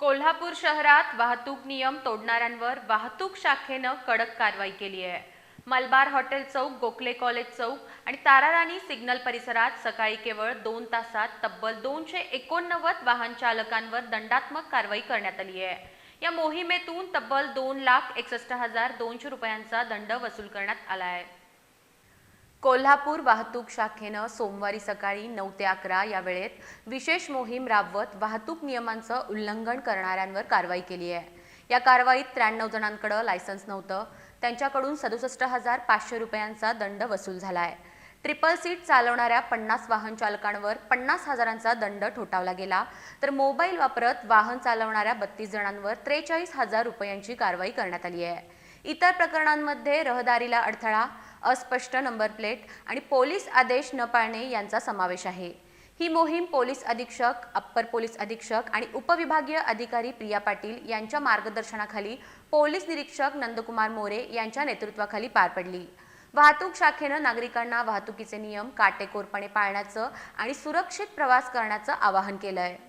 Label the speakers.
Speaker 1: कोल्हापूर शहरात वाहतूक नियम तोडणाऱ्यांवर वाहतूक शाखेनं कडक कारवाई केली आहे. मलबार हॉटेल चौक गोखले कॉलेज चौक आणि ताराराणी सिग्नल परिसरात सकाळी केवळ दोन तासात तब्बल दोनशे एकोणनव्वद वाहन चालकांवर दंडात्मक कारवाई करण्यात आली आहे. या मोहिमेतून तब्बल दोन लाख एकसष्ट हजार दोनशे रुपयांचा दंड वसूल करण्यात आला आहे. कोल्हापूर वाहतूक शाखेनं सोमवारी सकाळी नऊ ते अकरा या वेळेत विशेष मोहीम राबवत वाहतूक नियमांचं उल्लंघन करणाऱ्यांवर कारवाई केली आहे. या कारवाईत त्र्याण्णव जणांकडं लायसन्स नव्हतं. त्यांच्याकडून सदुसष्ट हजार पाचशे रुपयांचा दंड वसूल झाला आहे ट्रिपल सीट चालवणाऱ्या पन्नास वाहन चालकांवर पन्नास हजारांचा दंड ठोठावला गेला. तर मोबाईल वापरत वाहन चालवणाऱ्या बत्तीस जणांवर त्रेचाळीस हजार रुपयांची कारवाई करण्यात आली आहे. इतर प्रकरणांमध्ये रहदारीला अडथळा अस्पष्ट नंबर प्लेट आणि पोलीस आदेश न पाळणे यांचा समावेश आहे. ही मोहीम पोलीस अधीक्षक अप्पर पोलीस अधीक्षक आणि उपविभागीय अधिकारी प्रिया पाटील यांच्या मार्गदर्शनाखाली पोलीस निरीक्षक नंदकुमार मोरे यांच्या नेतृत्वाखाली पार पडली. वाहतूक शाखेनं नागरिकांना वाहतुकीचे नियम काटेकोरपणे पाळण्याचं आणि सुरक्षित प्रवास करण्याचं आवाहन केलं आहे